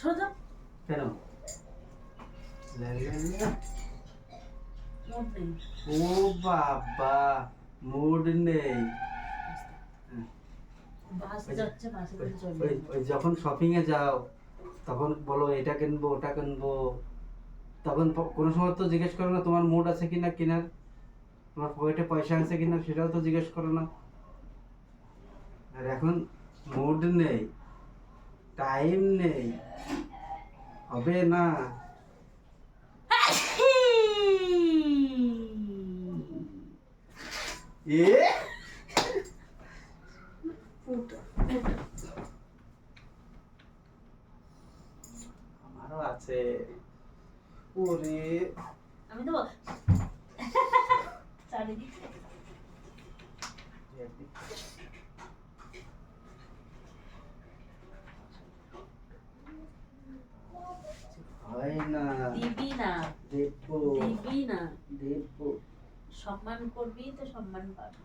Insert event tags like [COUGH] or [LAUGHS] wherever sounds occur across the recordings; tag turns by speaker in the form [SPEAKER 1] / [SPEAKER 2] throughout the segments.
[SPEAKER 1] সোজা
[SPEAKER 2] কেন? ও বাবা মুড নেই। যখন শপিং এ যাও তখন বলো এটা কিনবো ওটা কিনবো। তখন কোনো সময় তো জিজ্ঞেস করো না তোমার মুড আছে কিনা কেনার তোমার পকেটে পয়সা আছে কিনা সেটাও তো জিজ্ঞেস করো না। আর এখন মুড নেই টাইম নেই হবে না। [LAUGHS] এ ওরে
[SPEAKER 1] আমি দেবো। চারিদিকে
[SPEAKER 2] হয় না।
[SPEAKER 1] দিবি না।
[SPEAKER 2] দেখব
[SPEAKER 1] দিবি না।
[SPEAKER 2] দেখব
[SPEAKER 1] সম্মান করবি তো সম্মান পাবি।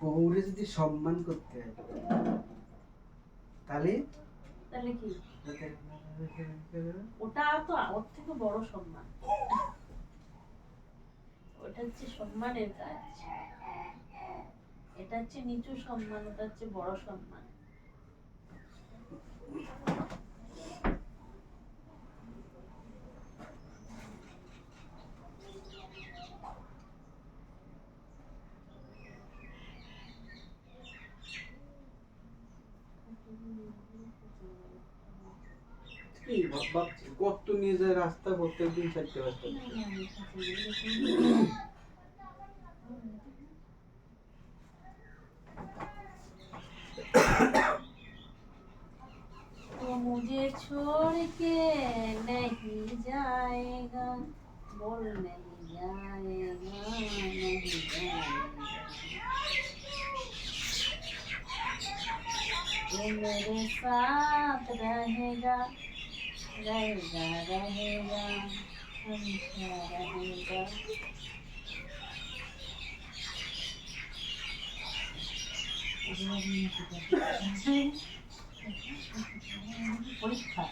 [SPEAKER 2] বউরে যদি সম্মান করতে হয় তাহলে
[SPEAKER 1] তাহলে কি? ওটা তো ওর থেকে বড় সম্মান। ওটা হচ্ছে সম্মানের কাজ। এটা হচ্ছে নিচু সম্মান, ওটা হচ্ছে বড় সম্মান।
[SPEAKER 2] কি ভাব- ভাবছি কত নিয়ে যায় রাস্তা প্রত্যেকদিন চারটে পাঁচটা
[SPEAKER 1] तो मुझे छोड़ के नहीं जाएगा बोल नहीं जाएगा नहीं जाएगा वो मेरे साथ रहेगा रहेगा रहेगा हमेशा रहेगा পরীক্ষা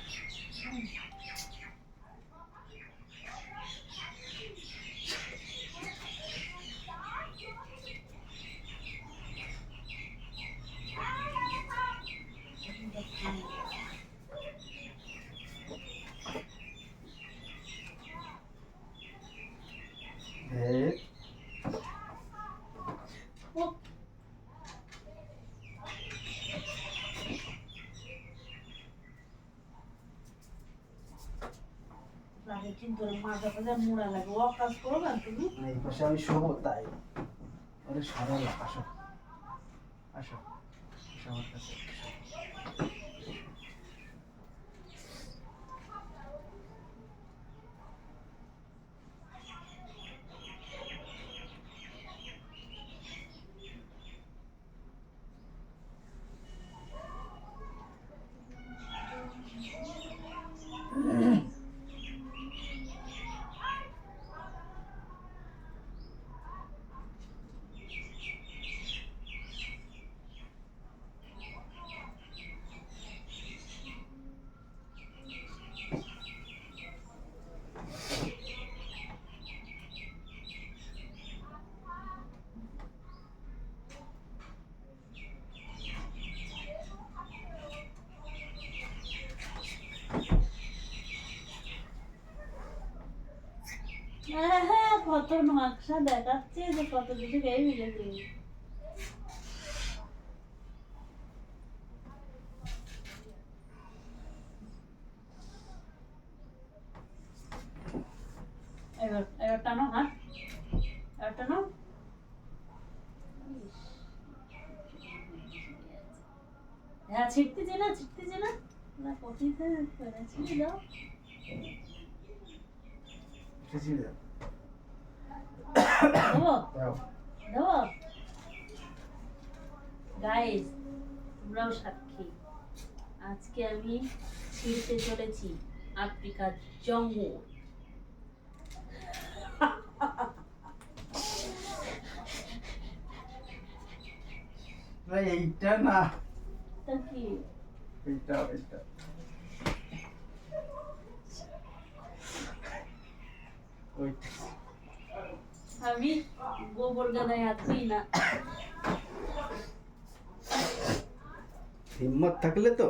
[SPEAKER 1] কিন্তু মাথা ফাজা মুড়া লাগে। ও কাজ করো তুমি
[SPEAKER 2] এই পাশে আমি শোবো, তাই। ওরে সরল আসো আসো আমার কাছে।
[SPEAKER 1] হ্যাঁ কত নকশা দেখাচ্ছে যে কত কিছু গায়ে মিলেছে এবার এবার টানো, হাত। এবার টানো। হ্যাঁ ছিটতেছে না ছিটতেছে না। না কপিতে ছিটে দাও।
[SPEAKER 2] রে।
[SPEAKER 1] দেবো
[SPEAKER 2] দাও।
[SPEAKER 1] দেবো গাইস তোমরাও সাক্ষী আজকে আমি ছিঁড়তে চলেছি আফ্রিকার জঙ্গল
[SPEAKER 2] এইটা না
[SPEAKER 1] কি
[SPEAKER 2] এইটা এইটা
[SPEAKER 1] আমি গোবর গাদায় আছি না।
[SPEAKER 2] হিম্মত থাকলে তো।